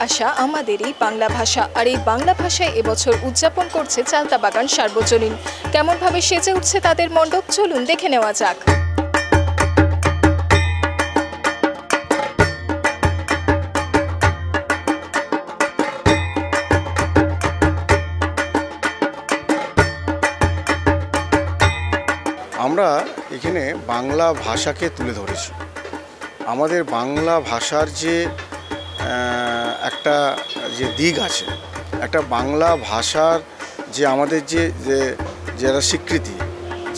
ভাষা আমাদেরই বাংলা ভাষা। আর এই বাংলা ভাষায় এবছর উদযাপন করছে চালতা বাগান সার্বজনীন। কেমনভাবে সেজে উঠছে তাদের মণ্ডপ? চলুন দেখে নেওয়া যাক। আমরা এখানে বাংলা ভাষাকে তুলে ধরেছি। আমাদের বাংলা ভাষার যে একটা যে দিক আছে, একটা বাংলা ভাষার যে আমাদের যে যে যারা স্বীকৃতি,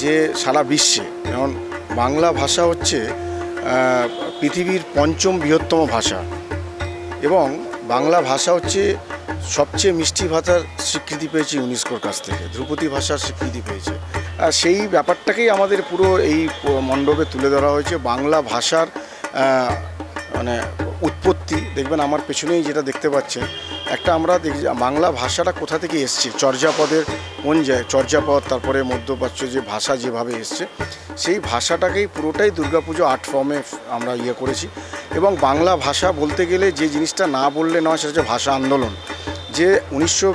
যে সারা বিশ্বে, যেমন বাংলা ভাষা হচ্ছে পৃথিবীর পঞ্চম বৃহত্তম ভাষা এবং বাংলা ভাষা হচ্ছে সবচেয়ে মিষ্টি ভাষার স্বীকৃতি পেয়েছে ইউনেস্কোর কাছ থেকে, ধ্রুপদী ভাষার স্বীকৃতি পেয়েছে। আর সেই ব্যাপারটাকেই আমাদের পুরো এই মণ্ডপে তুলে ধরা হয়েছে, বাংলা ভাষার মানে উৎপত্তি দেখবেন আমার পেছনেই যেটা দেখতে পাচ্ছেন, একটা আমরা দেখি, বাংলা ভাষাটা কোথা থেকে এসছে? চর্যাপদের কোন যায় চর্যাপদ, তারপরে মধ্যপ্রাচ্য যে ভাষা যেভাবে এসছে, সেই ভাষাটাকেই পুরোটাই দুর্গাপুজো আর্ট ফর্মে আমরা ইয়ে করেছি। এবং বাংলা ভাষা বলতে গেলে যে জিনিসটা না বললে নয়, সেটা হচ্ছে ভাষা আন্দোলন। যে উনিশশো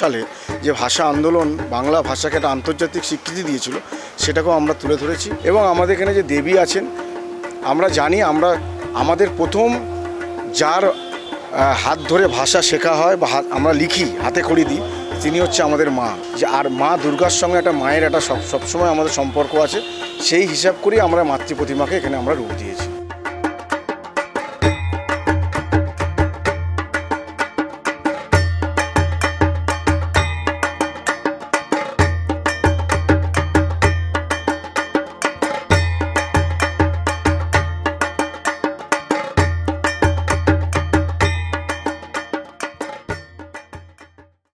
সালে যে ভাষা আন্দোলন বাংলা ভাষাকে একটা আন্তর্জাতিক স্বীকৃতি দিয়েছিল, সেটাকেও আমরা তুলে ধরেছি। এবং আমাদের এখানে যে দেবী আছেন, আমরা জানি আমরা, আমাদের প্রথম যার হাত ধরে ভাষা শেখা হয় বা আমরা লিখি, হাতে খড়ি দিই, তিনি হচ্ছে আমাদের মা। যে আর মা দুর্গার সঙ্গে একটা মায়ের একটা সব সবসময় আমাদের সম্পর্ক আছে, সেই হিসাব করেই আমরা মাতৃ প্রতিমাকে এখানে আমরা রূপ দিয়েছি।